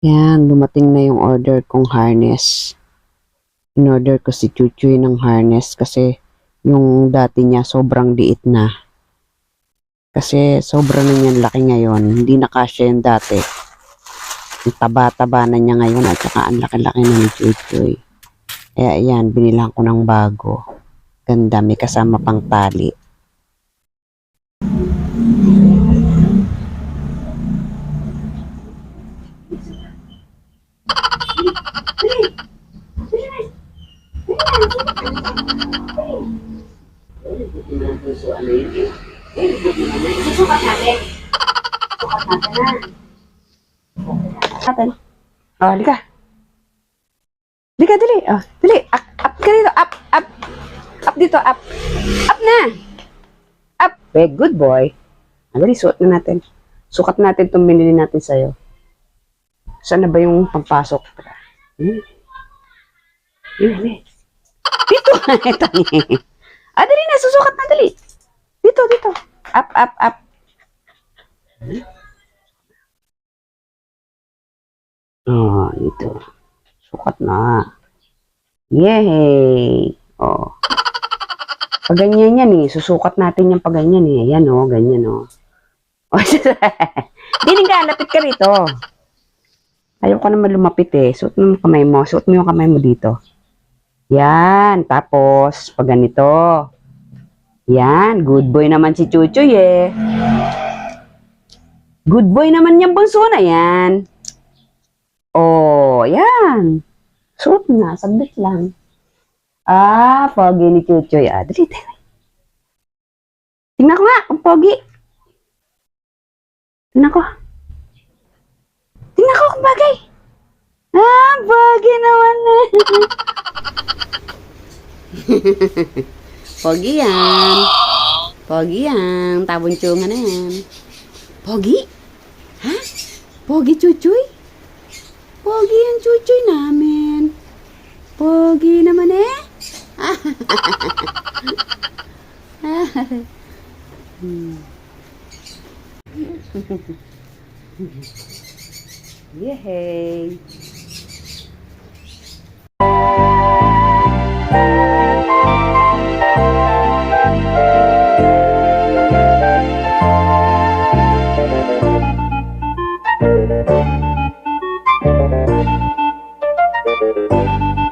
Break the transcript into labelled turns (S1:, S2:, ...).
S1: Yan, dumating na yung order kong harness. In-order ko si Chuchoy ng harness kasi yung dati niya sobrang liit na. Kasi sobrang na niyan laki ngayon. Hindi na kasya yung dati. Ang taba-taba na niya ngayon at saka ang laki-laki na ni Chuchoy. Kaya yan, binilang ko ng bago. Ganda, may kasama pang tali.
S2: Susukat natin. Susukat natin na.
S1: Natin. Oh, halika. Halika, dali. Oh, dali. Up, up ka dito. Up, up. Up dito, up. Up na. Up. Very good boy. Dali, suot na natin. Sukat natin itong binili natin sa'yo. Saan na ba yung pampasok? Hmm. Yun, dali. Dito. Ito. ah, dali na. Susukat na, dali. Dito, dito. Up, up, up. Oh, ito. Sukat na. Yay! Oh. Pag ganyan yan eh. Susukat natin yung pag ganyan eh. Ayan oh, ganyan oh. Oh, Dining ka, lapit ka rito. Ayaw ko naman lumapit eh. Suot mo yung kamay mo. Suot mo yung kamay mo dito. Yan. Tapos, pag ganito. Yan. Good boy naman si Chuchoy eh. Good boy naman yung bunso na yan. Oh, yan. Suot na, sabit lang. Ah, pogi ni Chuchoy. Ah, dali. Tingnan ko nga, ang pogi. Tingnan ko. Tingnan ko kung bagay. Ah, pogi naman eh. pogi yan. Pogi yan. Tabunsyungan na yan. Pogi? Ha? Pogi, Chuchoy? Pogi ang chuchoy namin. Pogi naman eh. Yay! Música